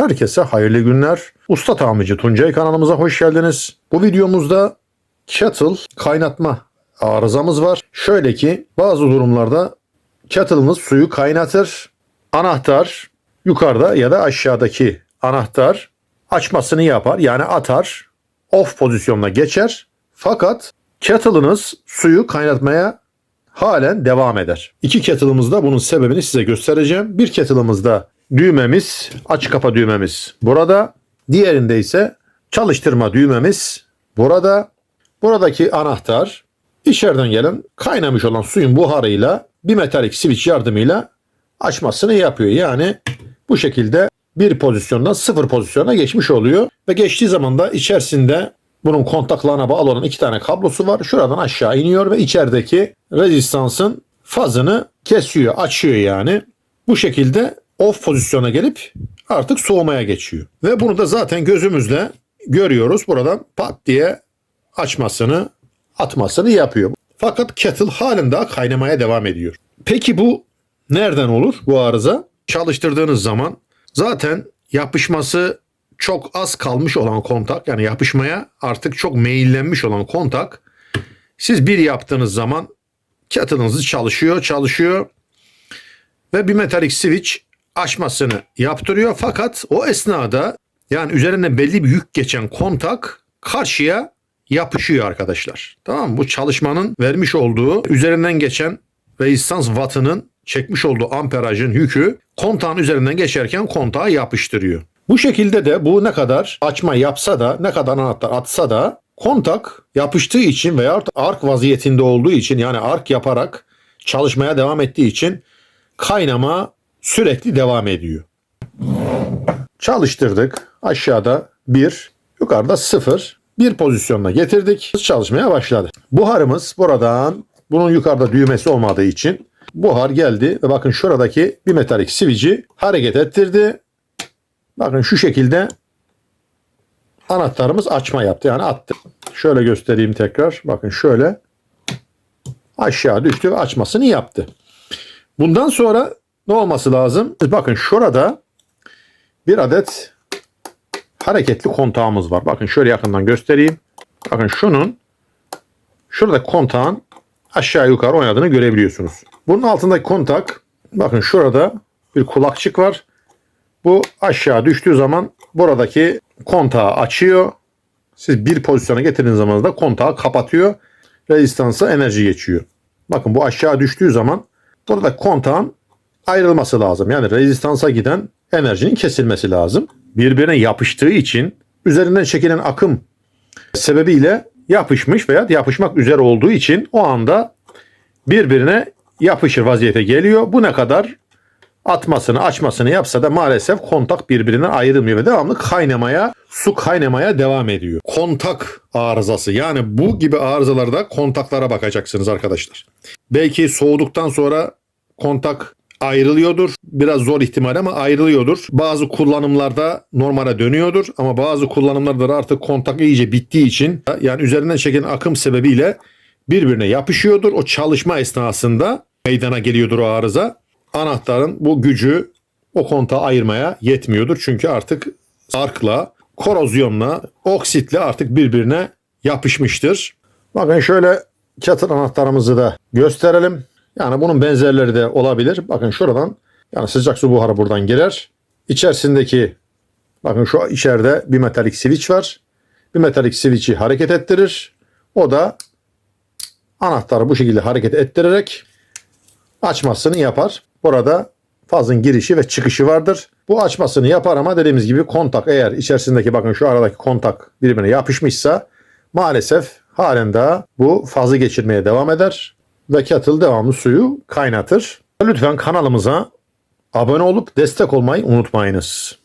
Herkese hayırlı günler. Usta Tamirci Tuncay kanalımıza hoş geldiniz. Bu videomuzda kettle kaynatma arızamız var. Şöyle ki bazı durumlarda kettle'ımız suyu kaynatır. Anahtar yukarıda ya da aşağıdaki anahtar açmasını yapar. Yani atar. Off pozisyonuna geçer. Fakat kettle'ınız suyu kaynatmaya halen devam eder. İki kettle'ımızda bunun sebebini size göstereceğim. Bir kettle'ımızda düğmemiz, aç kapa düğmemiz burada. Diğerinde ise çalıştırma düğmemiz burada. Buradaki anahtar içeriden gelen kaynamış olan suyun buharıyla bir metalik switch yardımıyla açmasını yapıyor. Yani bu şekilde bir pozisyondan sıfır pozisyona geçmiş oluyor. Ve geçtiği zaman da içerisinde bunun kontaklarına bağlı olan iki tane kablosu var. Şuradan aşağı iniyor ve içerideki rezistansın fazını kesiyor, açıyor yani. Bu şekilde off pozisyona gelip artık soğumaya geçiyor. Ve bunu da zaten gözümüzle görüyoruz. Buradan pat diye açmasını, atmasını yapıyor. Fakat kettle halen daha kaynamaya devam ediyor. Peki bu nereden olur bu arıza? Çalıştırdığınız zaman zaten yapışması çok az kalmış olan kontak yani yapışmaya artık çok meyillenmiş olan kontak siz bir yaptığınız zaman kettle'ınız çalışıyor çalışıyor ve bir metalik switch açmasını yaptırıyor fakat o esnada yani üzerine belli bir yük geçen kontak karşıya yapışıyor arkadaşlar. Tamam mı? Bu çalışmanın vermiş olduğu üzerinden geçen rezistans wattının çekmiş olduğu amperajın yükü kontağın üzerinden geçerken kontağa yapıştırıyor. Bu şekilde de bu ne kadar açma yapsa da ne kadar anahtar atsa da kontak yapıştığı için veya ark vaziyetinde olduğu için yani ark yaparak çalışmaya devam ettiği için kaynama sürekli devam ediyor. Çalıştırdık. Aşağıda 1, yukarıda 0. Bir pozisyonuna getirdik. Çalışmaya başladı. Buharımız buradan bunun yukarıda düğmesi olmadığı için buhar geldi ve bakın şuradaki bir metalik switch'i hareket ettirdi. Bakın şu şekilde anahtarımız açma yaptı. Yani attı. Şöyle göstereyim tekrar. Bakın şöyle aşağı düştü ve açmasını yaptı. Bundan sonra ne olması lazım? Bakın şurada bir adet hareketli kontağımız var. Bakın şöyle yakından göstereyim. Bakın şunun şurada kontağın aşağı yukarı oynadığını görebiliyorsunuz. Bunun altındaki kontak bakın şurada bir kulakçık var. Bu aşağı düştüğü zaman buradaki kontağı açıyor. Siz bir pozisyona getirdiğiniz zaman da kontağı kapatıyor. Rezistansa enerji geçiyor. Bakın bu aşağı düştüğü zaman burada kontağın ayrılması lazım. Yani rezistansa giden enerjinin kesilmesi lazım. Birbirine yapıştığı için üzerinden çekilen akım sebebiyle yapışmış veya yapışmak üzere olduğu için o anda birbirine yapışır vaziyete geliyor. Bu ne kadar atmasını açmasını yapsa da maalesef kontak birbirinden ayrılmıyor ve devamlı kaynamaya su kaynamaya devam ediyor. Kontak arızası yani bu gibi arızalarda kontaklara bakacaksınız arkadaşlar. Belki soğuduktan sonra kontak ayrılıyordur. Biraz zor ihtimal ama ayrılıyordur. Bazı kullanımlarda normale dönüyordur ama bazı kullanımlarda da artık kontak iyice bittiği için yani üzerinden çeken akım sebebiyle birbirine yapışıyordur. O çalışma esnasında meydana geliyordur o arıza. Anahtarın bu gücü o kontağı ayırmaya yetmiyordur. Çünkü artık arkla, korozyonla, oksitle artık birbirine yapışmıştır. Bakın şöyle çatır anahtarımızı da gösterelim. Yani bunun benzerleri de olabilir. Bakın şuradan yani sıcak su buharı buradan girer. İçerisindeki bakın şu içeride bir metalik switch var. Bir metalik switch'i hareket ettirir. O da anahtarı bu şekilde hareket ettirerek açmasını yapar. Burada fazın girişi ve çıkışı vardır. Bu açmasını yapar ama dediğimiz gibi kontak eğer içerisindeki bakın şu aradaki kontak birbirine yapışmışsa maalesef halen daha bu fazı geçirmeye devam eder ve kettle devamlı suyu kaynatır. Lütfen kanalımıza abone olup destek olmayı unutmayınız.